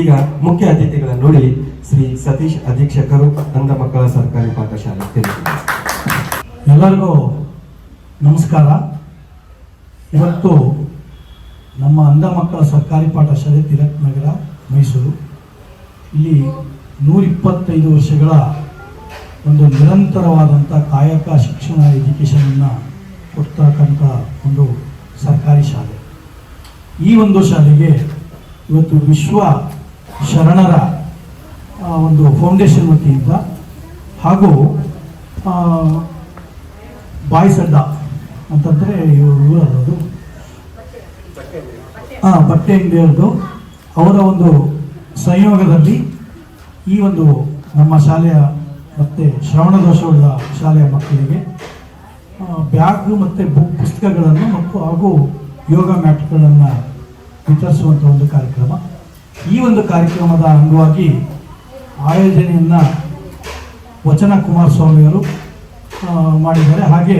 ಈಗ ಮುಖ್ಯ ಅತಿಥಿಗಳನ್ನು ನೋಡಿ ಶ್ರೀ ಸತೀಶ್ ಅಧೀಕ್ಷಕರು ಅಂಧ ಮಕ್ಕಳ ಸರ್ಕಾರಿ ಪಾಠಶಾಲೆ ಎಲ್ಲರಿಗೂ ನಮಸ್ಕಾರ. ಇವತ್ತು ನಮ್ಮ ಅಂಧ ಮಕ್ಕಳ ಸರ್ಕಾರಿ ಪಾಠಶಾಲೆ ತಿಲಕ್ ನಗರ, ಮೈಸೂರು. ಇಲ್ಲಿ ನೂರಿಪ್ಪತ್ತೈದು ವರ್ಷಗಳ ಒಂದು ನಿರಂತರವಾದಂಥ ಕಾಯಕ ಶಿಕ್ಷಣ ಎಜುಕೇಷನನ್ನು ಕೊಡ್ತಕ್ಕಂಥ ಒಂದು ಸರ್ಕಾರಿ ಶಾಲೆ. ಈ ಒಂದು ಶಾಲೆಗೆ ಇವತ್ತು ವಿಶ್ವ ಶರಣರ ಒಂದು ಫೌಂಡೇಶನ್ ವತಿಯಿಂದ ಹಾಗೂ ಬಾಯ್ಸ್ ಅಂತಂದರೆ ಇವರು ಅನ್ನೋದು ಹಾಂ ಬಟ್ಟೆ ಅಂಗಡಿಯವ್ರದ್ದು. ಅವರ ಒಂದು ಸಂಯೋಗದಲ್ಲಿ ಈ ಒಂದು ನಮ್ಮ ಶಾಲೆಯ ಮತ್ತು ಶ್ರವಣ ದೋಷವುಳ್ಳ ಶಾಲೆಯ ಮಕ್ಕಳಿಗೆ ಬ್ಯಾಗ್ ಮತ್ತು ಬುಕ್ ಪುಸ್ತಕಗಳನ್ನು ಮತ್ತು ಹಾಗೂ ಯೋಗ ಮ್ಯಾಟ್ಗಳನ್ನು ವಿತರಿಸುವಂಥ ಒಂದು ಕಾರ್ಯಕ್ರಮ. ಈ ಒಂದು ಕಾರ್ಯಕ್ರಮದ ಅಂಗವಾಗಿ ಆಯೋಜನೆಯನ್ನು ವಚನ ಕುಮಾರಸ್ವಾಮಿಯವರು ಮಾಡಿದ್ದಾರೆ. ಹಾಗೆ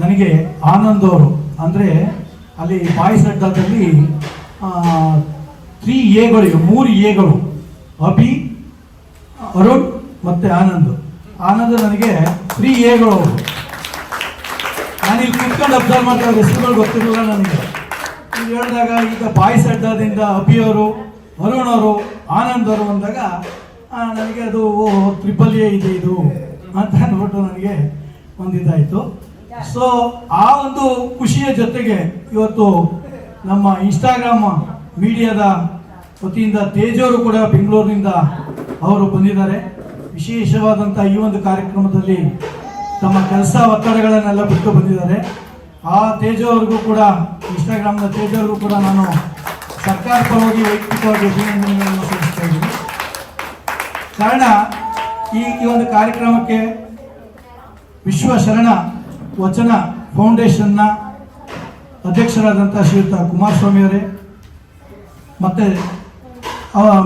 ನನಗೆ ಆನಂದ್ ಅವರು, ಅಂದರೆ ಅಲ್ಲಿ ಬಾಯ್ಸ್ ಅಡ್ಡದಲ್ಲಿ ತ್ರೀ ಎಗಳು ಮೂರು ಎಗಳು, ಅಭಿ, ಅರುಣ್ ಮತ್ತು ಆನಂದ್. ಆನಂದ್ ನನಗೆ ತ್ರೀ ಎಗಳು ಅವರು. ನಾನು ಇಲ್ಲಿ ಕುತ್ಕೊಂಡು ಅಬ್ಸರ್ವ್ ಮಾಡ್ತಾ ಹೆಸರುಗಳು ಗೊತ್ತಿರಲಿಲ್ಲ ನನಗೆ. ಹೇಳಿದಾಗ ಈಗ ಬಾಯ್ಸ್ ಅಡ್ಡದಿಂದ ಅಭಿ ಅವರು ಆನಂದವರು ಅಂದಾಗ ನನಗೆ ಅದು ಓ ಟ್ರಿಪಲ್ ಎ ಇದೆ ಇದು ಅಂತ ಅಂದ್ಬಿಟ್ಟು ನನಗೆ ಒಂದು ಇದಾಯಿತು ಸೊ ಆ ಒಂದು ಖುಷಿಯ ಜೊತೆಗೆ ಇವತ್ತು ನಮ್ಮ ಇನ್ಸ್ಟಾಗ್ರಾಮ್ ಮೀಡಿಯಾದ ವತಿಯಿಂದ ತೇಜವರು ಕೂಡ ಬೆಂಗಳೂರಿನಿಂದ ಅವರು ಬಂದಿದ್ದಾರೆ. ವಿಶೇಷವಾದಂಥ ಈ ಒಂದು ಕಾರ್ಯಕ್ರಮದಲ್ಲಿ ತಮ್ಮ ಕೆಲಸ ಒತ್ತಡಗಳನ್ನೆಲ್ಲ ಬಿಟ್ಟು ಬಂದಿದ್ದಾರೆ. ಆ ತೇಜವ್ರಿಗೂ ಕೂಡ ಇನ್ಸ್ಟಾಗ್ರಾಮ್ನ ತೇಜವ್ರಿಗೂ ಕೂಡ ನಾನು ಸರ್ಕಾರ ಪರವಾಗಿ ವೈಯಕ್ತಿಕವಾಗಿ ಅಭಿನಂದನೆಗಳನ್ನು ಸಲ್ಲಿಸ್ತಾ ಇದ್ದೀನಿ ಕಾರಣ, ಈ ಈ ಒಂದು ಕಾರ್ಯಕ್ರಮಕ್ಕೆ ವಿಶ್ವ ಶರಣ ವಚನ ಫೌಂಡೇಶನ್ನ ಅಧ್ಯಕ್ಷರಾದಂಥ ಶ್ರೀಯುತ ಕುಮಾರಸ್ವಾಮಿ ಅವರೇ, ಮತ್ತು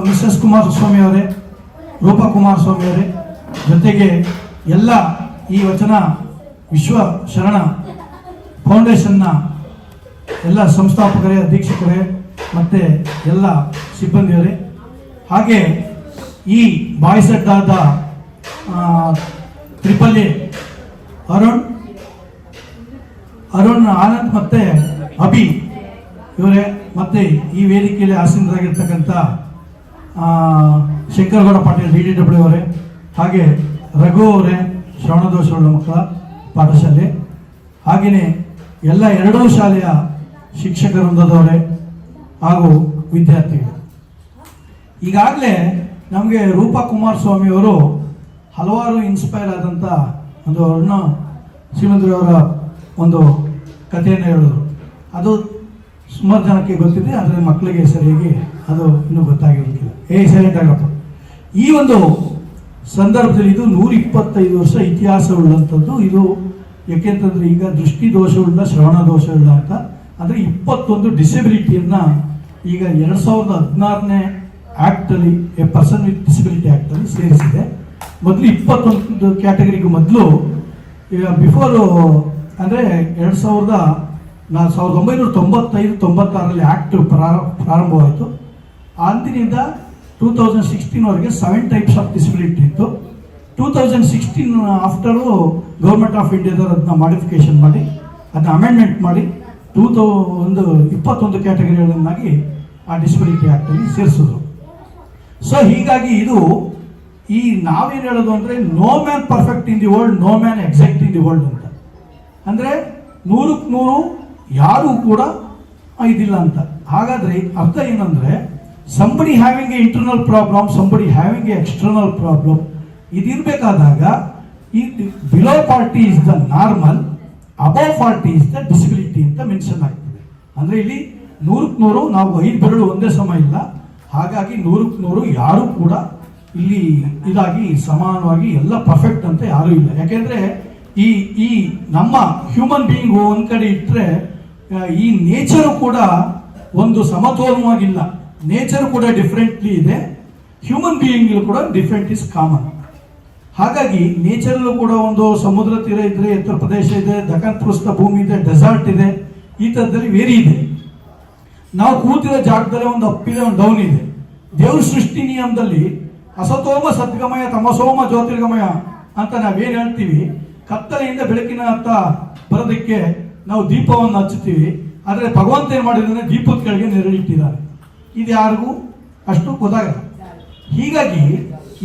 ಮಿಸಸ್ ಕುಮಾರಸ್ವಾಮಿ ಅವರೇ, ರೂಪಾ ಕುಮಾರಸ್ವಾಮಿ ಅವರೇ, ಜೊತೆಗೆ ಎಲ್ಲ ಈ ವಚನ ವಿಶ್ವ ಶರಣ ಫೌಂಡೇಶನ್ನ ಎಲ್ಲ ಸಂಸ್ಥಾಪಕರೇ, ಅಧೀಕ್ಷಕರೇ ಮತ್ತು ಎಲ್ಲ ಸಿಬ್ಬಂದಿಯವರೇ ಹಾಗೆ ಈ ಬಾಯ್ಸ್ ಅಡ್ಡಾದ ತ್ರಿಪಲ್ ಎ ಅರುಣ್ ಅರುಣ್ ಆನಂದ್ ಮತ್ತೆ ಅಭಿ ಇವರೇ, ಮತ್ತೆ ಈ ವೇದಿಕೆಯಲ್ಲಿ ಆಸೀನರಾಗಿರ್ತಕ್ಕಂಥ Shankaragouda Patil, D D W ಅವರೇ, ಹಾಗೆ ರಘು ಅವರೇ, ಶ್ರವಣದೋಷಗಳ ಮಕ್ಕಳ ಪಾಠಶಾಲೆ, ಹಾಗೆಯೇ ಎಲ್ಲ ಎರಡೂ ಶಾಲೆಯ ಶಿಕ್ಷಕ ವೃಂದದವರೇ ಹಾಗೂ ವಿದ್ಯಾರ್ಥಿಗಳು. ಈಗಾಗಲೇ ನಮಗೆ ರೂಪಾ ಅವರು ಹಲವಾರು ಇನ್ಸ್ಪೈರ್ ಆದಂಥ ಒಂದು ಅವ್ರನ್ನ ಶ್ರೀಮಂತರವರ ಒಂದು ಕಥೆಯನ್ನು ಹೇಳಿದರು. ಅದು ಸುಮಾರು ಜನಕ್ಕೆ ಗೊತ್ತಿದೆ, ಆದರೆ ಮಕ್ಕಳಿಗೆ ಸರಿಯಾಗಿ ಅದು ಇನ್ನೂ ಗೊತ್ತಾಗಿರಲಿಲ್ಲ ಏ ಸೈಲೆಂಟ್ ಆಗಪ್ಪ ಈ ಒಂದು ಸಂದರ್ಭದಲ್ಲಿ ಇದು ನೂರ ಇಪ್ಪತ್ತೈದು ವರ್ಷ ಇತಿಹಾಸವುಳ್ಳಂಥದ್ದು ಇದು ಯಾಕೆಂತಂದ್ರೆ ಈಗ ದೃಷ್ಟಿ ದೋಷವುಳ್ಳ ಶ್ರವಣ ದೋಷವುಳ್ಳ ಅಂತ. ಅಂದರೆ ಇಪ್ಪತ್ತೊಂದು ಡಿಸೆಬಿಲಿಟಿಯನ್ನು ಈಗ ಎರಡು ಸಾವಿರದ ಹದಿನಾರನೇ ಆ್ಯಕ್ಟಲ್ಲಿ ಎ ಪರ್ಸನ್ ವಿತ್ ಡಿಸಬಿಲಿಟಿ ಆ್ಯಕ್ಟಲ್ಲಿ ಸೇರಿಸಿದೆ. ಮೊದಲು ಇಪ್ಪತ್ತೊಂದು ಕ್ಯಾಟಗರಿಗೂ ಮೊದಲು, ಈಗ ಬಿಫೋರು ಅಂದರೆ ಎರಡು ಸಾವಿರದ ನಾ, ಸಾವಿರದ ಒಂಬೈನೂರ ತೊಂಬತ್ತೈದು, ತೊಂಬತ್ತಾರರಲ್ಲಿ ಆ್ಯಕ್ಟ್ ಪ್ರಾರಂಭ ಪ್ರಾರಂಭವಾಯಿತು. ಅಂದಿನಿಂದ ಟೂ ತೌಸಂಡ್ ಸಿಕ್ಸ್ಟೀನ್ವರೆಗೆ ಸೆವೆನ್ ಟೈಪ್ಸ್ ಆಫ್ ಡಿಸಬಿಲಿಟಿ ಇತ್ತು. Two thousand sixteen after government of ಇಂಡಿಯಾದವರು ಅದನ್ನ ಮಾಡಿಫಿಕೇಶನ್ ಮಾಡಿ, ಅದನ್ನ ಅಮೆಂಡ್ಮೆಂಟ್ ಮಾಡಿ ಟೂ ತೌ, ಒಂದು, ಇಪ್ಪತ್ತೊಂದು ಕ್ಯಾಟಗರಿಗಳನ್ನಾಗಿ ಆ ಡಿಸಬಿಲಿಟಿ ಆ್ಯಕ್ಟಲ್ಲಿ ಸೇರಿಸಿದ್ರು. ಸೊ ಹೀಗಾಗಿ ಇದು ಈ ನಾವೇನು ಹೇಳೋದು ಅಂದರೆ no man perfect in the world no man exact in the world ಅಂತ. ಅಂದರೆ ನೂರಕ್ಕೆ ನೂರು ಯಾರೂ ಕೂಡ ಇದಿಲ್ಲ ಅಂತ. ಹಾಗಾದ್ರೆ ಅರ್ಥ ಏನಂದರೆ somebody having a internal problem somebody having a external problem ಇದಿರಬೇಕಾದಾಗ ಈ below party is the normal above party is the disability ಅಂತ ಮೆನ್ಷನ್ ಆಗ್ತದೆ. ಅಂದ್ರೆ ಇಲ್ಲಿ ನೂರಕ್ಕೆ ನೂರು ನಾವು ಐದು ಬೆರಳು ಒಂದೇ ಸಮ ಇಲ್ಲ. ಹಾಗಾಗಿ ನೂರಕ್ಕೆ ನೂರು ಯಾರು ಕೂಡ ಇಲ್ಲಿ ಇದಾಗಿ ಸಮಾನವಾಗಿ ಎಲ್ಲ ಪರ್ಫೆಕ್ಟ್ ಅಂತ ಯಾರೂ ಇಲ್ಲ. ಯಾಕೆಂದ್ರೆ ಈ ಈ ನಮ್ಮ ಹ್ಯೂಮನ್ ಬೀಯಿಂಗ್ ಒಂದ್ ಕಡೆ ಇಟ್ಟರೆ ಈ ನೇಚರು ಕೂಡ ಒಂದು ಸಮತೋಲನವಾಗಿಲ್ಲ. ನೇಚರ್ ಕೂಡ ಡಿಫ್ರೆಂಟ್ಲಿ ಇದೆ. ಹ್ಯೂಮನ್ ಬೀಯಿಂಗ್ ಕೂಡ ಡಿಫ್ರೆಂಟ್ ಇಸ್ ಕಾಮನ್ ಹಾಗಾಗಿ ನೇಚರಲ್ಲೂ ಕೂಡ ಒಂದು ಸಮುದ್ರ ತೀರ ಇದ್ರೆ ಎತ್ತರ ಪ್ರದೇಶ ಇದೆ ದಖನ್ ಪೃಷ್ಠ ಭೂಮಿ ಇದೆ ಡೆಸರ್ಟ್ ಇದೆ, ಈ ಥರದಲ್ಲಿ ವೇರಿ ಇದೆ. ನಾವು ಕೂತಿರೋ ಜಾಗದಲ್ಲೇ ಒಂದು ಅಪ್ಪಿದೆ ಒಂದು ಡೌನ್ ಇದೆ. ದೇವ್ರ ಸೃಷ್ಟಿ ನಿಯಮದಲ್ಲಿ ಅಸತೋಮ ಸದ್ಗಮಯ, ತಮಸೋಮ ಜ್ಯೋತಿರ್ಗಮಯ ಅಂತ ನಾವೇನ್ ಹೇಳ್ತೀವಿ, ಕತ್ತಲೆಯಿಂದ ಬೆಳಕಿನ ಅಂತ ಬರೋದಕ್ಕೆ ನಾವು ದೀಪವನ್ನು ಹಚ್ಚುತ್ತೀವಿ. ಆದರೆ ಭಗವಂತ ಏನು ಮಾಡಿದ್ರೆ ದೀಪದ ಕೆಳಗೆ ನೆರಳಿಟ್ಟಿದ್ದಾರೆ ಇದು ಯಾರಿಗೂ? ಅಷ್ಟು ಗೊತ್ತಾಗಲ್ಲ. ಹೀಗಾಗಿ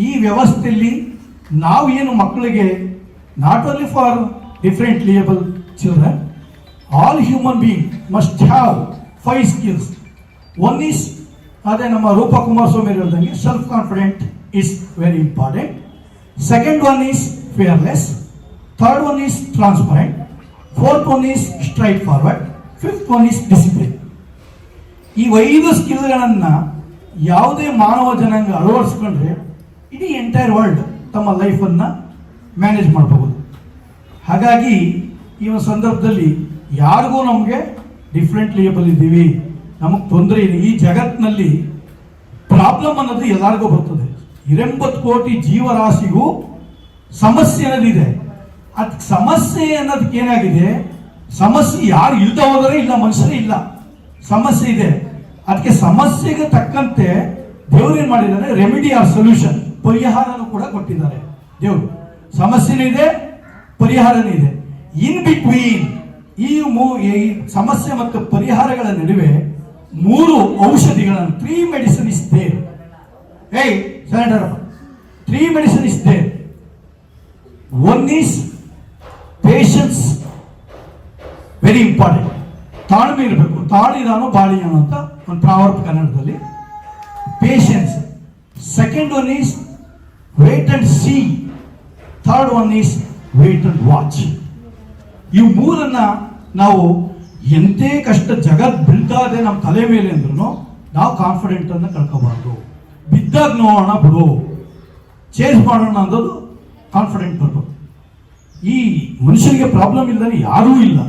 ಈ ವ್ಯವಸ್ಥೆಯಲ್ಲಿ ನಾವು ಏನು ಮಕ್ಕಳಿಗೆ not only for different liable children all human being must have five skills one is ಅದೇ ನಮ್ಮ ರೂಪ ಕುಮಾರಸ್ವಾಮಿ ಹೇಳ್ದಂಗೆ self confident is very important second one is fearless third one is transparent fourth one is straight forward fifth one is discipline ಈ ಐದು ಸ್ಕಿಲ್ಗಳನ್ನು ಯಾವುದೇ ಮಾನವ ಜನಾಂಗ ಅಳವಡಿಸ್ಕೊಂಡ್ರೆ ಇಡೀ entire world ತಮ್ಮ ಲೈಫನ್ನು ಮ್ಯಾನೇಜ್ ಮಾಡಬಹುದು ಹಾಗಾಗಿ ಈ ಒಂದು ಸಂದರ್ಭದಲ್ಲಿ ಯಾರಿಗೂ ನಮಗೆ ಡಿಫ್ರೆಂಟ್ ಲೇಬಲ್ ಇದ್ದೀವಿ. ನಮಗೆ ತೊಂದರೆ ಇದೆ ಈ ಜಗತ್ತಿನಲ್ಲಿ ಪ್ರಾಬ್ಲಮ್ ಅನ್ನೋದು ಎಲ್ಲರಿಗೂ ಬರ್ತದೆ. ಇರೆಂಬತ್ತು ಕೋಟಿ ಜೀವರಾಶಿಗೂ ಸಮಸ್ಯೆ ಅನ್ನೋದಿದೆ ಅದ್ ಸಮಸ್ಯೆ ಅನ್ನೋದಕ್ಕೆ ಏನಾಗಿದೆ? ಸಮಸ್ಯೆ ಯಾರು ಇಲ್ದ ಹೋದರೆ ಇಲ್ಲ, ಮನುಷ್ಯರೇ ಇಲ್ಲ. ಸಮಸ್ಯೆ ಇದೆ. ಅದಕ್ಕೆ ಸಮಸ್ಯೆಗೆ ತಕ್ಕಂತೆ ದೇವ್ರು ಏನು ಮಾಡಿದ್ದಾರೆ? ರೆಮಿಡಿ ಆರ್ ಸೊಲ್ಯೂಷನ್ ಪರಿಹಾರನೂ ಕೂಡ ಕೊಟ್ಟಿದ್ದಾರೆ ದೇವರು. ಸಮಸ್ಯೆನೂ ಇದೆ, ಪರಿಹಾರನೂ ಇದೆ. ಇನ್ ಬಿಟ್ವೀನ್ ಈ ಮೂ ಈ ಸಮಸ್ಯೆ ಮತ್ತು ಪರಿಹಾರಗಳ ನಡುವೆ ಮೂರು ಔಷಧಿಗಳನ್ನು three medicine is there a senator three medicine is there one is patience very important ತಾಳ್ಮೆ ಇರಬೇಕು. ತಾಳಿದಾನು ಬಾಳಿಯಾನು ಅಂತ ಒಂದು ಪ್ರಾವರ್ಪ್ ಕನ್ನಡದಲ್ಲಿ. Patience second one is wait and see third one is wait and watch ಈ ಮೂರನ್ನ ನಾವು ಎಂಥೇ ಕಷ್ಟ ಜಗತ್ ಬೀಳ್ತಾ ಇದೆ ನಮ್ಮ ತಲೆ ಮೇಲೆ ಅಂದ್ರೂ ನಾವು ಕಾನ್ಫಿಡೆಂಟ್ ಅನ್ನ ಕಳ್ಕೋಬಾರ್ದು. ಬಿದ್ದಾಗ ನೋಡೋಣ ಬಿಡು. ಚೇಂಜ್ ಮಾಡೋಣ ಅನ್ನೋದು ಕಾನ್ಫಿಡೆಂಟ್ ಬರಬೇಕು ಈ ಮನುಷ್ಯನಿಗೆ ಪ್ರಾಬ್ಲಮ್ ಇಲ್ಲದೆ ಯಾರೂ ಇಲ್ಲ.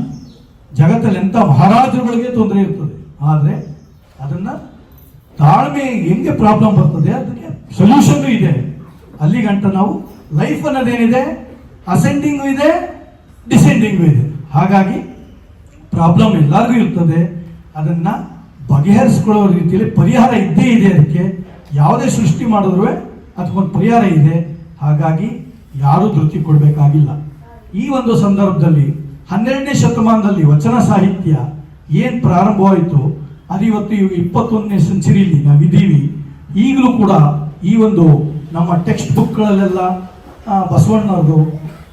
ಜಗತ್ತಲ್ಲಿ ಎಂಥ ಮಹಾರಾಜರುಗಳಿಗೆ ತೊಂದರೆ ಇರ್ತದೆ. ಆದರೆ ಅದನ್ನ ತಾಳ್ಮೆ ಹೆಂಗೆ ಪ್ರಾಬ್ಲಮ್ ಬರ್ತದೆ ಅದಕ್ಕೆ ಸೊಲ್ಯೂಷನ್ ಇದೆ. ಅಲ್ಲಿಗಂಟ ನಾವು ಲೈಫ್ ಅನ್ನೋದೇನಿದೆ? ಅಸೆಂಡಿಂಗು ಇದೆ ಡಿಸೆಂಡಿಂಗು ಇದೆ. ಹಾಗಾಗಿ ಪ್ರಾಬ್ಲಮ್ ಎಲ್ಲರಿಗೂ ಇರ್ತದೆ. ಅದನ್ನ ಬಗೆಹರಿಸ್ಕೊಳ್ಳೋ ರೀತಿಯಲ್ಲಿ ಪರಿಹಾರ ಇದ್ದೇ ಇದೆ ಅದಕ್ಕೆ. ಯಾವುದೇ ಸೃಷ್ಟಿ ಮಾಡಿದ್ರು ಅದಕ್ಕೊಂದು ಪರಿಹಾರ ಇದೆ. ಹಾಗಾಗಿ ಯಾರೂ ಧೃತಿ ಕೊಡಬೇಕಾಗಿಲ್ಲ. ಈ ಒಂದು ಸಂದರ್ಭದಲ್ಲಿ, ಹನ್ನೆರಡನೇ ಶತಮಾನದಲ್ಲಿ ವಚನ ಸಾಹಿತ್ಯ ಏನು ಪ್ರಾರಂಭವಾಯಿತು, ಅದು ಇವತ್ತು ಇಪ್ಪತ್ತೊಂದನೇ ಸೆಂಚುರಿಯಲ್ಲಿ ನಾವಿದ್ದೀವಿ. ಈಗಲೂ ಕೂಡ ಈ ಒಂದು ನಮ್ಮ ಟೆಕ್ಸ್ಟ್ ಬುಕ್ಗಳಲ್ಲೆಲ್ಲ ಬಸವಣ್ಣವ್ರದು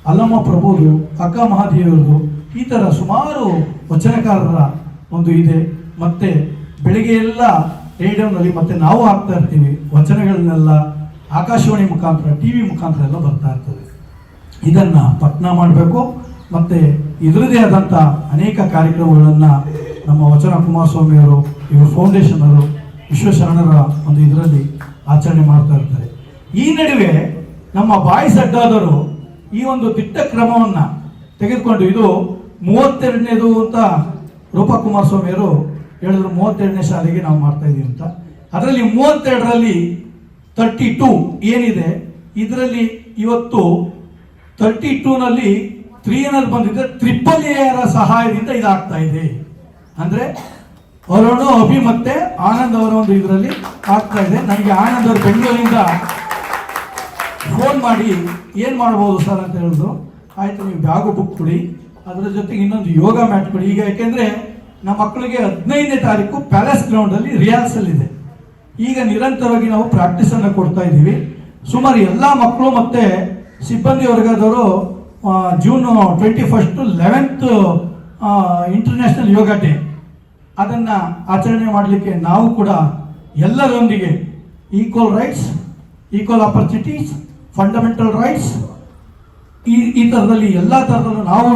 ಅಲ್ಲಮ್ಮ ಪ್ರಭುದು, ಅಕ್ಕ ಮಹಾದೇವರದು ಈ ಥರ ಸುಮಾರು ವಚನಕಾರರ ಒಂದು ಇದೆ. ಮತ್ತೆ ಬೆಳಿಗ್ಗೆ ಎಲ್ಲ ರೇಡಿಯೋನಲ್ಲಿ ಮತ್ತೆ ನಾವು ಹಾಕ್ತಾ ಇರ್ತೀವಿ. ವಚನಗಳನ್ನೆಲ್ಲ ಆಕಾಶವಾಣಿ ಮುಖಾಂತರ ಟಿ ವಿ ಮುಖಾಂತರ ಎಲ್ಲ ಬರ್ತಾ ಇರ್ತದೆ. ಇದನ್ನ ಪಠನ ಮಾಡಬೇಕು. ಮತ್ತೆ ಇದರದೇ ಆದಂಥ ಅನೇಕ ಕಾರ್ಯಕ್ರಮಗಳನ್ನು ನಮ್ಮ ವಚನ ಕುಮಾರಸ್ವಾಮಿ ಅವರು, ಇವರು ಫೌಂಡೇಶನ್ ಅವರು ವಿಶ್ವಶರಣರ ಒಂದು ಇದರಲ್ಲಿ ಆಚರಣೆ ಮಾಡ್ತಾ ಇರ್ತಾರೆ. ಈ ನಡುವೆ ನಮ್ಮ ಬಾಯಿ ಸಡ್ಡಾದರು ಈ ಒಂದು ದಿಟ್ಟ ಕ್ರಮವನ್ನ ತೆಗೆದುಕೊಂಡು ಇದು ಮೂವತ್ತೆರಡನೇದು ಅಂತ ರೂಪಾ ಅವರು ಹೇಳಿದ್ರು, ಮೂವತ್ತೆರಡನೇ ಶಾಲೆಗೆ ನಾವು ಮಾಡ್ತಾ ಇದೀವಿ ಅಂತ. ಅದರಲ್ಲಿ ಮೂವತ್ತೆರಡರಲ್ಲಿ ತರ್ಟಿ ಟೂ ಏನಿದೆ, ಇದರಲ್ಲಿ ಇವತ್ತು ತರ್ಟಿ ಟೂನಲ್ಲಿ ತ್ರೀ ಏನಾದ್ರು ಬಂದಿದೆ ಟ್ರಿಪಲ್ ಎರ ಸಹಾಯದಿಂದ ಇದಾಗ್ತಾ ಇದೆ. ಅಂದ್ರೆ ವರುಣ್, ಅಭಿ ಮತ್ತೆ ಆನಂದ್ ಅವರ ಒಂದು ಇದರಲ್ಲಿ ಆಗ್ತಾ ಇದೆ. ನನಗೆ ಆನಂದ್ ಅವರು ಬೆಂಗಳೂರಿಂದ ಫೋನ್ ಮಾಡಿ ಏನು ಮಾಡ್ಬೋದು ಸರ್ ಅಂತ ಹೇಳಿದ್ರು. ಆಯ್ತು, ನೀವು ಬ್ಯಾಗು ಬುಕ್ ಕೊಡಿ. ಅದರ ಜೊತೆಗೆ ಇನ್ನೊಂದು ಯೋಗ ಮ್ಯಾಟ್ ಕೊಡಿ. ಈಗ ಯಾಕೆಂದ್ರೆ ನಮ್ಮ ಮಕ್ಕಳಿಗೆ ಹದಿನೈದನೇ ತಾರೀಕು ಪ್ಯಾಲೇಸ್ ಗ್ರೌಂಡ್ ಅಲ್ಲಿ ಇದೆ. ಈಗ ನಿರಂತರವಾಗಿ ನಾವು ಪ್ರಾಕ್ಟೀಸ್ ಅನ್ನ ಕೊಡ್ತಾ ಇದ್ದೀವಿ. ಸುಮಾರು ಎಲ್ಲಾ ಮಕ್ಕಳು ಮತ್ತೆ ಸಿಬ್ಬಂದಿ ವರ್ಗದವರು June twenty first eleventh international yoga day ಅದನ್ನ ಆಚರಣೆ ಮಾಡಲಿಕ್ಕೆ ನಾವು ಕೂಡ ಎಲ್ಲರೊಂದಿಗೆ equal rights equal opportunities fundamental rights ಈ ಈ ಥರದಲ್ಲಿ ಎಲ್ಲ ಥರದಲ್ಲೂ ನಾವು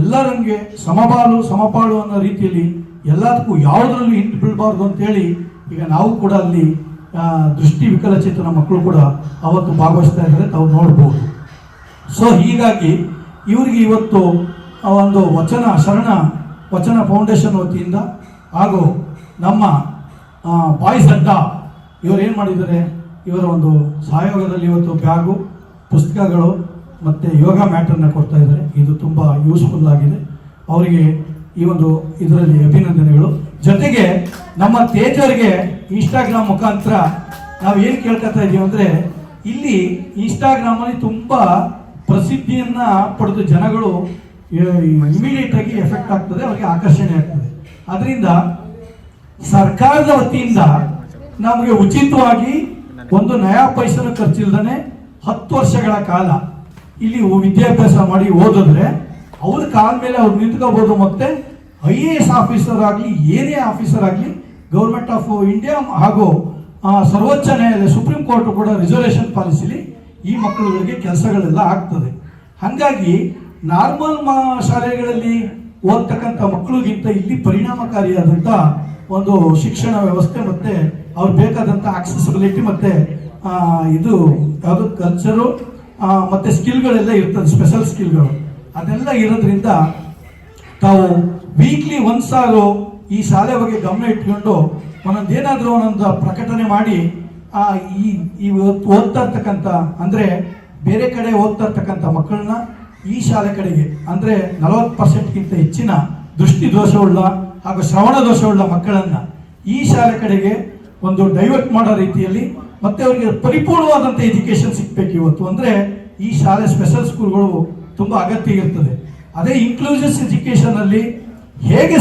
ಎಲ್ಲರಂಗೆ ಸಮಬಾಲು, ಸಮಪಾಳು ಅನ್ನೋ ರೀತಿಯಲ್ಲಿ ಎಲ್ಲದಕ್ಕೂ ಯಾವುದರಲ್ಲೂ ಇಂಟು ಬೀಳಬಾರ್ದು ಅಂತೇಳಿ ಈಗ ನಾವು ಕೂಡ ಅಲ್ಲಿ ದೃಷ್ಟಿ ವಿಕಲಚೇತನ ಮಕ್ಕಳು ಕೂಡ ಅವತ್ತು ಭಾಗವಹಿಸ್ತಾ ಇದ್ದಾರೆ, ತಾವು ನೋಡ್ಬೋದು. ಸೊ ಹೀಗಾಗಿ ಇವರಿಗೆ ಇವತ್ತು ಒಂದು ವಚನ, ಶರಣ, ವಚನ ಫೌಂಡೇಶನ್ ವತಿಯಿಂದ ಹಾಗೂ ನಮ್ಮ ಬಾಯ್ಸ್ ಅಡ್ಡ ಇವರು ಏನು ಮಾಡಿದ್ದಾರೆ, ಇವರ ಒಂದು ಸಹಯೋಗದಲ್ಲಿ ಇವತ್ತು ಬ್ಯಾಗು, ಪುಸ್ತಕಗಳು ಮತ್ತು ಯೋಗ ಮ್ಯಾಟನ್ನು ಕೊಡ್ತಾ ಇದ್ದಾರೆ. ಇದು ತುಂಬ ಯೂಸ್ಫುಲ್ ಆಗಿದೆ. ಅವರಿಗೆ ಈ ಒಂದು ಇದರಲ್ಲಿ ಅಭಿನಂದನೆಗಳು. ಜೊತೆಗೆ ನಮ್ಮ ತೇಜವರಿಗೆ ಇನ್ಸ್ಟಾಗ್ರಾಮ್ ಮುಖಾಂತರ ನಾವು ಏನು ಕೇಳ್ಕೊತಾ ಇದ್ದೀವಿ ಅಂದರೆ, ಇಲ್ಲಿ ಇನ್ಸ್ಟಾಗ್ರಾಮಲ್ಲಿ ತುಂಬ ಪ್ರಸಿದ್ಧಿಯನ್ನು ಪಡೆದು ಜನಗಳು ಇಮಿಡಿಯೇಟ್ ಆಗಿ ಎಫೆಕ್ಟ್ ಆಗ್ತದೆ, ಅವರಿಗೆ ಆಕರ್ಷಣೆ ಆಗ್ತದೆ. ಅದರಿಂದ ಸರ್ಕಾರದ ವತಿಯಿಂದ ನಮಗೆ ಉಚಿತವಾಗಿ ಒಂದು ನಯಾ ಪೈಸನ ಖರ್ಚಿಲ್ದನೆ ಹತ್ತು ವರ್ಷಗಳ ಕಾಲ ಇಲ್ಲಿ ವಿದ್ಯಾಭ್ಯಾಸ ಮಾಡಿ ಓದಿದ್ರೆ ಅವ್ರ ಕಾಲ ಮೇಲೆ ಅವ್ರು ನಿಂತ್ಕೋಬಹುದು ಮತ್ತೆ ಐ ಎ ಎಸ್ ಆಫೀಸರ್ ಆಗಲಿ, ಏನೇ ಆಫೀಸರ್ ಆಗಲಿ, ಗೌರ್ಮೆಂಟ್ ಆಫ್ ಇಂಡಿಯಾ ಹಾಗೂ ಸರ್ವೋಚ್ಚ ನ್ಯಾಯಾಲಯ, ಸುಪ್ರೀಂ ಕೋರ್ಟ್ ಕೂಡ ರಿಸರ್ವೇಷನ್ ಪಾಲಿಸಿಲಿ ಈ ಮಕ್ಕಳುಗಳಿಗೆ ಕೆಲಸಗಳೆಲ್ಲ ಆಗ್ತದೆ. ಹಾಗಾಗಿ ನಾರ್ಮಲ್ ಶಾಲೆಗಳಲ್ಲಿ ಓದ್ತಕ್ಕಂಥ ಮಕ್ಕಳಿಗಿಂತ ಇಲ್ಲಿ ಪರಿಣಾಮಕಾರಿಯಾದಂಥ ಒಂದು ಶಿಕ್ಷಣ ವ್ಯವಸ್ಥೆ ಮತ್ತೆ ಅವ್ರಿಗೆ ಬೇಕಾದಂಥ ಆಕ್ಸೆಸಿಬಿಲಿಟಿ ಮತ್ತೆ ಇದು ಯಾವುದು ಕಲ್ಚರು ಮತ್ತೆ ಸ್ಕಿಲ್ಗಳೆಲ್ಲ ಇರ್ತದೆ ಸ್ಪೆಷಲ್ ಸ್ಕಿಲ್ಗಳು ಅದೆಲ್ಲ ಇರೋದ್ರಿಂದ ತಾವು ವೀಕ್ಲಿ ಒಂದು ಸಾರು ಈ ಶಾಲೆ ಬಗ್ಗೆ ಗಮನ ಇಟ್ಕೊಂಡು ಒಂದೊಂದು ಏನಾದರೂ ಒಂದೊಂದು ಪ್ರಕಟಣೆ ಮಾಡಿ ಈ ಈ ಓದ್ತಾ ಇರ್ತಕ್ಕಂಥ, ಅಂದ್ರೆ ಬೇರೆ ಕಡೆ ಓದ್ತಾ ಇರ್ತಕ್ಕಂಥ ಮಕ್ಕಳನ್ನ ಈ ಶಾಲೆ ಕಡೆಗೆ, ಅಂದ್ರೆ ನಲವತ್ತು ಪರ್ಸೆಂಟ್ಗಿಂತ ಹೆಚ್ಚಿನ ದೃಷ್ಟಿ ದೋಷವುಳ್ಳ ಹಾಗೂ ಶ್ರವಣ ದೋಷವುಳ್ಳ ಮಕ್ಕಳನ್ನ ಈ ಶಾಲೆ ಕಡೆಗೆ ಒಂದು ಡೈವರ್ಟ್ ಮಾಡೋ ರೀತಿಯಲ್ಲಿ ಮತ್ತೆ ಅವರಿಗೆ ಪರಿಪೂರ್ಣವಾದಂಥ ಎಜುಕೇಶನ್ ಸಿಗ್ಬೇಕು ಇವತ್ತು. ಅಂದ್ರೆ ಈ ಶಾಲೆ ಸ್ಪೆಷಲ್ ಸ್ಕೂಲ್ಗಳು ತುಂಬಾ ಅಗತ್ಯ ಇರ್ತದೆ. ಅದೇ ಇನ್ಕ್ಲೂಸಿವ್ ಎಜುಕೇಶನ್ ಅಲ್ಲಿ ಹೇಗೆ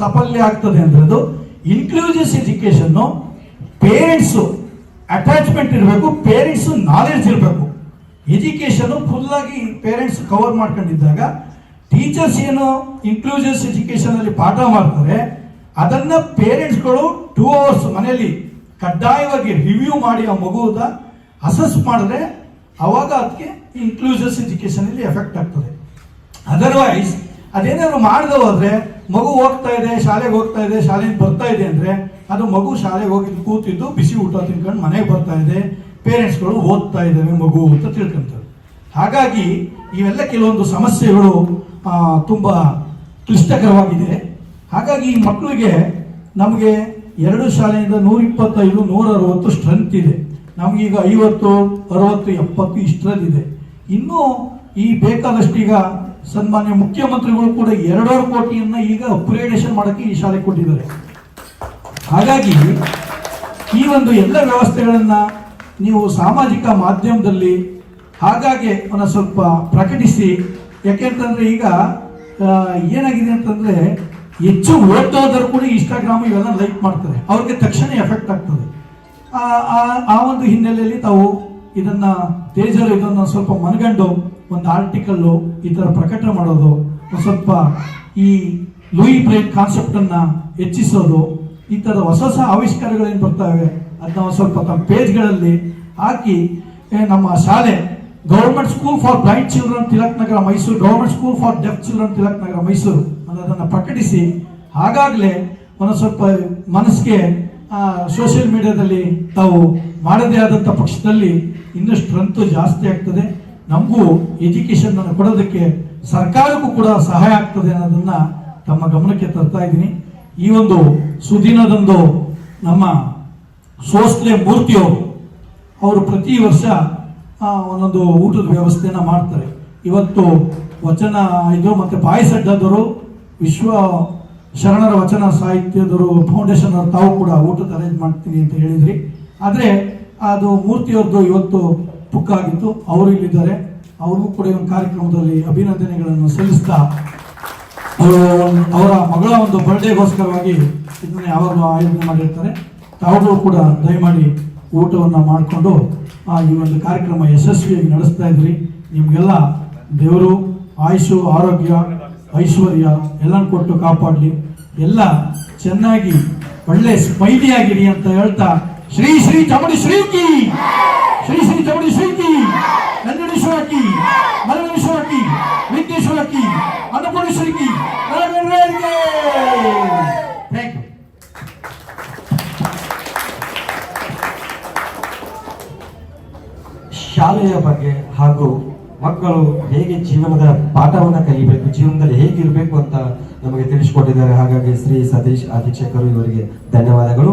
ಸಾಫಲ್ಯ ಆಗ್ತದೆ ಅಂದ್ರೆ ಅದು ಇನ್ಕ್ಲೂಸಿವ್ ಎಜುಕೇಶನ್ ಪೇರೆಂಟ್ಸ್ ಅಟ್ಯಾಚ್ಮೆಂಟ್ ಇರಬೇಕು ಪೇರೆಂಟ್ಸ್ ನಾಲೆಡ್ಜ್ ಇರಬೇಕು. ಎಜುಕೇಶನ್ ಫುಲ್ ಆಗಿ ಪೇರೆಂಟ್ಸ್ ಕವರ್ ಮಾಡ್ಕೊಂಡಿದ್ದಾಗ ಟೀಚರ್ಸ್ ಏನು ಇನ್ಕ್ಲೂಸಿವ್ ಎಜುಕೇಶನ್ ಅಲ್ಲಿ ಪಾಠ ಮಾಡ್ತಾರೆ, ಅದನ್ನ ಪೇರೆಂಟ್ಸ್ಗಳು ಟೂ ಅವರ್ಸ್ ಮನೆಯಲ್ಲಿ ಕಡ್ಡಾಯವಾಗಿ ರಿವ್ಯೂ ಮಾಡಿ ಆ ಮಗುದ ಅಸೆಸ್ ಮಾಡಿದ್ರೆ ಅವಾಗ ಅದಕ್ಕೆ ಇನ್ಕ್ಲೂಸಿವ್ ಎಜುಕೇಶನ್ ಅಲ್ಲಿ ಎಫೆಕ್ಟ್ ಆಗ್ತದೆ. ಅದರ್ವೈಸ್ ಅದೇನಾದ್ರು ಮಾಡದೆ ಹೋದ್ರೆ ಮಗು ಹೋಗ್ತಾ ಇದೆ, ಶಾಲೆಗೆ ಹೋಗ್ತಾ ಇದೆ, ಶಾಲೆಗೆ ಬರ್ತಾ ಇದೆ ಅಂದ್ರೆ ಅದು ಮಗು ಶಾಲೆಗೆ ಹೋಗಿ ಕೂತಿದ್ದು ಬಿಸಿ ಊಟ ತಿನ್ಕೊಂಡು ಮನೆಗೆ ಬರ್ತಾ ಇದೆ ಪೇರೆಂಟ್ಸ್ಗಳು ಓದ್ತಾ ಇದ್ದಾವೆ ಮಗು ಅಂತ ತಿಳ್ಕೊಂತಾರೆ. ಹಾಗಾಗಿ ಇವೆಲ್ಲ ಕೆಲವೊಂದು ಸಮಸ್ಯೆಗಳು ತುಂಬಾ ಕ್ಲಿಷ್ಟಕರವಾಗಿದೆ. ಹಾಗಾಗಿ ಈ ಮಕ್ಕಳಿಗೆ ನಮಗೆ ಎರಡು ಶಾಲೆಯಿಂದ ನೂರ ಇಪ್ಪತ್ತೈದು ನೂರ ಅರವತ್ತು ಸ್ಟ್ರೆಂತ್ ಇದೆ. ನಮಗೀಗ ಐವತ್ತು, ಅರವತ್ತು, ಎಪ್ಪತ್ತು ಇಷ್ಟರಲ್ಲಿದೆ. ಇನ್ನೂ ಈ ಬೇಕಾದಷ್ಟು ಈಗ ಸನ್ಮಾನ್ಯ ಮುಖ್ಯಮಂತ್ರಿಗಳು ಕೂಡ ಎರಡೂವರೆ ಕೋಟಿಯನ್ನ ಈಗ ಅಪ್ಗ್ರೇಡೇಷನ್ ಮಾಡಕ್ಕೆ ಈ ಶಾಲೆ ಕೊಟ್ಟಿದ್ದಾರೆ. ಹಾಗಾಗಿ ಈ ಒಂದು ಎಲ್ಲ ವ್ಯವಸ್ಥೆಗಳನ್ನು ನೀವು ಸಾಮಾಜಿಕ ಮಾಧ್ಯಮದಲ್ಲಿ ಹಾಗಾಗಿ ಅವನ್ನ ಸ್ವಲ್ಪ ಪ್ರಕಟಿಸಿ. ಯಾಕೆಂತಂದ್ರೆ ಈಗ ಏನಾಗಿದೆ ಅಂತಂದ್ರೆ ಹೆಚ್ಚು ಓದೋದರು ಕೂಡ ಇನ್ಸ್ಟಾಗ್ರಾಮ್ ಇವೆಲ್ಲ ಲೈಕ್ ಮಾಡ್ತಾರೆ. ಅವ್ರಿಗೆ ತಕ್ಷಣ ಎಫೆಕ್ಟ್ ಆಗ್ತದೆ. ಆ- ಒಂದು ಹಿನ್ನೆಲೆಯಲ್ಲಿ ತಾವು ಇದನ್ನ ತೇಜರು ಇದನ್ನ ಸ್ವಲ್ಪ ಮನಗಂಡು ಒಂದು ಆರ್ಟಿಕಲ್ ಈ ಥರ ಪ್ರಕಟಣೆ ಮಾಡೋದು ಸ್ವಲ್ಪ ಈ ಲೂಯಿ ಬ್ರೇಕ್ ಕಾನ್ಸೆಪ್ಟ್ ಅನ್ನ ಹೆಚ್ಚಿಸೋದು, ಈ ತರ ಹೊಸ ಹೊಸ ಆವಿಷ್ಕಾರಗಳೇನು ಬರ್ತವೆ ಅದನ್ನ ಸ್ವಲ್ಪ ತಮ್ಮ ಪೇಜ್ಗಳಲ್ಲಿ ಹಾಕಿ ನಮ್ಮ ಶಾಲೆ government school for blind children Tilak Nagar Mysuru government school for deaf children Tilak Nagar Mysuru ಅನ್ನೋದನ್ನ ಪ್ರಕಟಿಸಿ ಹಾಗಾಗಲೇ ಒಂದು ಸ್ವಲ್ಪ ಮನಸ್ಸಿಗೆ ಸೋಷಿಯಲ್ ಮೀಡಿಯಾದಲ್ಲಿ ತಾವು ಮಾಡದೇ ಆದಂಥ ಪಕ್ಷದಲ್ಲಿ ಇನ್ನೂ ಸ್ಟ್ರೆಂತ್ ಜಾಸ್ತಿ ಆಗ್ತದೆ. ನಮಗೂ ಎಜುಕೇಶನ್ ಅನ್ನು ಕೊಡೋದಕ್ಕೆ ಸರ್ಕಾರಕ್ಕೂ ಕೂಡ ಸಹಾಯ ಆಗ್ತದೆ ಅನ್ನೋದನ್ನ ತಮ್ಮ ಗಮನಕ್ಕೆ ತರ್ತಾ ಇದ್ದೀನಿ. ಈ ಒಂದು ಸುದಿನದಂದು ನಮ್ಮ ಸೋಸ್ಲೆ ಮೂರ್ತಿಯವರು ಅವರು ಪ್ರತಿ ವರ್ಷ ಒಂದೊಂದು ಊಟದ ವ್ಯವಸ್ಥೆಯನ್ನು ಮಾಡ್ತಾರೆ. ಇವತ್ತು ವಚನ ಇದು ಮತ್ತೆ ಬಾಯಿಸಡ್ಡದವರು ವಿಶ್ವ ಶರಣರ ವಚನ ಸಾಹಿತ್ಯದವರು ಫೌಂಡೇಶನ್ ತಾವು ಕೂಡ ಊಟದ ಅರೇಂಜ್ ಮಾಡ್ತೀನಿ ಅಂತ ಹೇಳಿದ್ರಿ. ಆದರೆ ಅದು ಮೂರ್ತಿಯವ್ರದ್ದು ಇವತ್ತು ಬುಕ್ ಆಗಿತ್ತು ಅವರು ಇಲ್ಲಿದ್ದಾರೆ. ಅವ್ರಿಗೂ ಕೂಡ ಒಂದು ಕಾರ್ಯಕ್ರಮದಲ್ಲಿ ಅಭಿನಂದನೆಗಳನ್ನು ಸಲ್ಲಿಸ್ತಾ ಅವರು ಅವರ ಮಗಳ ಒಂದು ಬರ್ಡೇಗೋಸ್ಕರವಾಗಿ ಇದನ್ನು ಯಾವಾಗಲೂ ಆಯೋಜನೆ ಮಾಡಿರ್ತಾರೆ. ತಾವುಗಳು ಕೂಡ ದಯಮಾಡಿ ಊಟವನ್ನು ಮಾಡಿಕೊಂಡು ಈ ಒಂದು ಕಾರ್ಯಕ್ರಮ ಯಶಸ್ವಿಯಾಗಿ ನಡೆಸ್ತಾ ಇದ್ರಿ. ನಿಮಗೆಲ್ಲ ದೇವರು, ಆಯುಷು, ಆರೋಗ್ಯ ಐಶ್ವರ್ಯ ಎಲ್ಲ ಕೊಟ್ಟು ಕಾಪಾಡಲಿ. ಎಲ್ಲ ಚೆನ್ನಾಗಿ ಒಳ್ಳೆ ಸ್ಮೈಲಿಯಾಗಿರಿ ಅಂತ ಹೇಳ್ತಾ ಶ್ರೀ ಶ್ರೀ ಚಾಮುಂಡಿ ಶ್ರೀ ಮಕ್ಕಳು ಹೇಗೆ ಜೀವನದ ಪಾಠವನ್ನ ಕಲಿಬೇಕು, ಜೀವನದಲ್ಲಿ ಹೇಗಿರಬೇಕು ಅಂತ ನಮಗೆ ತಿಳಿಸಿಕೊಟ್ಟಿದ್ದಾರೆ. ಹಾಗಾಗಿ ಶ್ರೀ ಸತೀಶ್ ಅಧೀಕ್ಷಕರು ಇವರಿಗೆ ಧನ್ಯವಾದಗಳು.